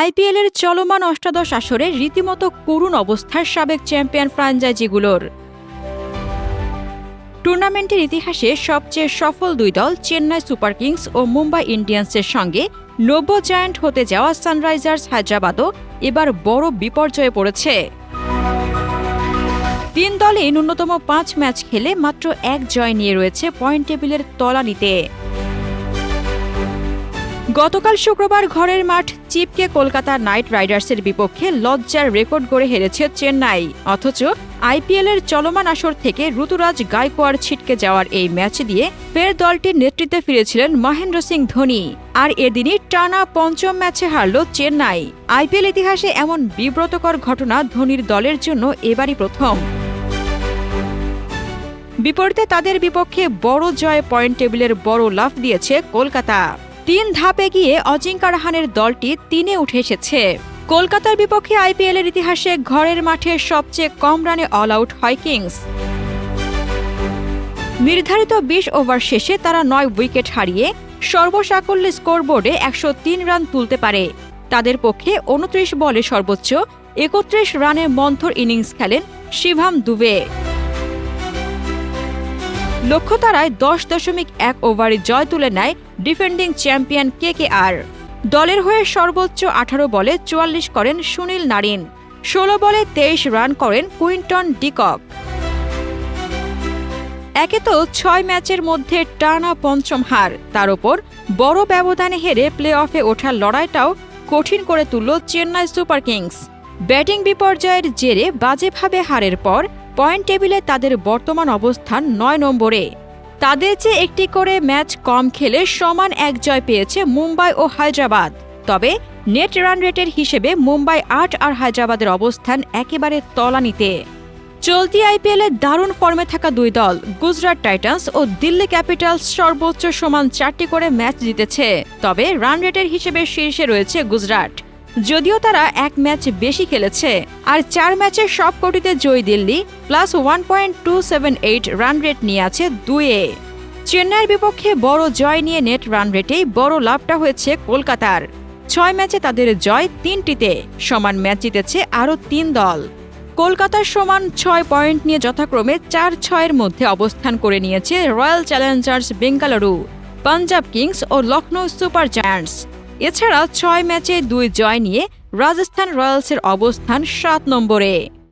আইপিএলের চলমান অষ্টাদশ আসরে রীতিমতো করুণ অবস্থার সাবেক চ্যাম্পিয়ন ফ্রাঞ্চাইজিগুলোর। টুর্নামেন্টের ইতিহাসে সবচেয়ে সফল দুই দল চেন্নাই সুপার কিংস ও মুম্বাই ইন্ডিয়ান্সের সঙ্গে নব্য জায়ান্ট হতে যাওয়া সানরাইজার্স হায়দ্রাবাদও এবার বড় বিপর্যয়ে পড়েছে। তিন দলে ন্যূনতম পাঁচ ম্যাচ খেলে মাত্র এক জয় নিয়ে রয়েছে পয়েন্ট টেবিলের তলানিতে। গতকাল শুক্রবার ঘরের মাঠ চিপকে কলকাতা নাইট রাইডার্সের বিপক্ষে লজ্জার রেকর্ড গড়ে হেরেছে চেন্নাই। অথচ আইপিএলের চলমান আসর থেকে ঋতুরাজ গায়কোয়াড় ছিটকে যাওয়ার এই ম্যাচ দিয়ে ফের দলটির নেতৃত্বে ফিরেছিলেন মহেন্দ্র সিং ধোনি। আর এদিনই টানা পঞ্চম ম্যাচে হারল চেন্নাই। আইপিএল ইতিহাসে এমন বিব্রতকর ঘটনা ধোনির দলের জন্য এবারই প্রথম। বিপরীতে তাদের বিপক্ষে বড় জয় পয়েন্ট টেবিলের বড় লাফ দিয়েছে কলকাতা। তিন ধাপে গিয়ে অজিঙ্কা রাহানের দলটি তিনে উঠে এসেছে। কলকাতার বিপক্ষে আইপিএলের ইতিহাসে ঘরের মাঠে সবচেয়ে কম রানে অল আউট হয় কিংস। নির্ধারিত বিশ ওভার শেষে তারা নয় উইকেট হারিয়ে সর্বসাকল্যে স্কোরবোর্ডে একশো তিন রান তুলতে পারে। তাদের পক্ষে উনত্রিশ বলে সর্বোচ্চ, একত্রিশ রানের মন্থর ইনিংস খেলেন শিভাম দুবে। লক্ষ্য তারায় দশ দশমিক এক ওভারে জয় তুলে নেয় ডিফেন্ডিং চ্যাম্পিয়ন কে কে আর দলের হয়ে সর্বোচ্চ আঠারো বলে চুয়াল্লিশ করেন সুনীল নারিন, ষোলো বলে তেইশ রান করেন কুইন্টন ডিকক। একে তো ছয় ম্যাচের মধ্যে টানা পঞ্চম হার, তার ওপর বড় ব্যবধানে হেরে প্লে অফে ওঠার লড়াইটাও কঠিন করে তুলল চেন্নাই সুপার কিংস। ব্যাটিং বিপর্যয়ের জেরে বাজেভাবে হারের পর পয়েন্ট টেবিলে তাদের বর্তমান অবস্থান নয় নম্বরে। তাদের চেয়ে একটি করে ম্যাচ কম খেলে সমান এক জয় পেয়েছে মুম্বাই ও হায়দ্রাবাদ। তবে নেট রান রেটের হিসেবে মুম্বাই আট আর হায়দ্রাবাদের অবস্থান একেবারে তলানিতে। চলতি আইপিএলে দারুণ ফর্মে থাকা দুই দল, গুজরাট টাইটান্স ও দিল্লি ক্যাপিটালস সর্বোচ্চ সমান চারটি করে ম্যাচ জিতেছে। তবে রান রেটের হিসেবে শীর্ষে রয়েছে গুজরাট। যদিও তারা এক ম্যাচ বেশি খেলেছে, আর চার ম্যাচের সব কোটিতে জয়ী Delhi plus one point two seven eight run rate নিয়ে আছে দুয়ে চেন্নাইয়ের বিপক্ষে বড় জয় নিয়ে নেট রান রেটেই বড় লাভটা হয়েছে কলকাতার। ছয় ম্যাচে তাদের জয় তিনটিতে, সমান ম্যাচ জিতেছে আরও তিন দল। কলকাতার সমান ছয় পয়েন্ট নিয়ে যথাক্রমে চার ছয়ের মধ্যে অবস্থান করে নিয়েছে royal challengers Bengaluru Punjab kings ও লখনৌ সুপার জায়ান্টস এছাড়া ছয় ম্যাচে দুই জয় নিয়ে রাজস্থান রয়্যালসের অবস্থান সাত নম্বরে।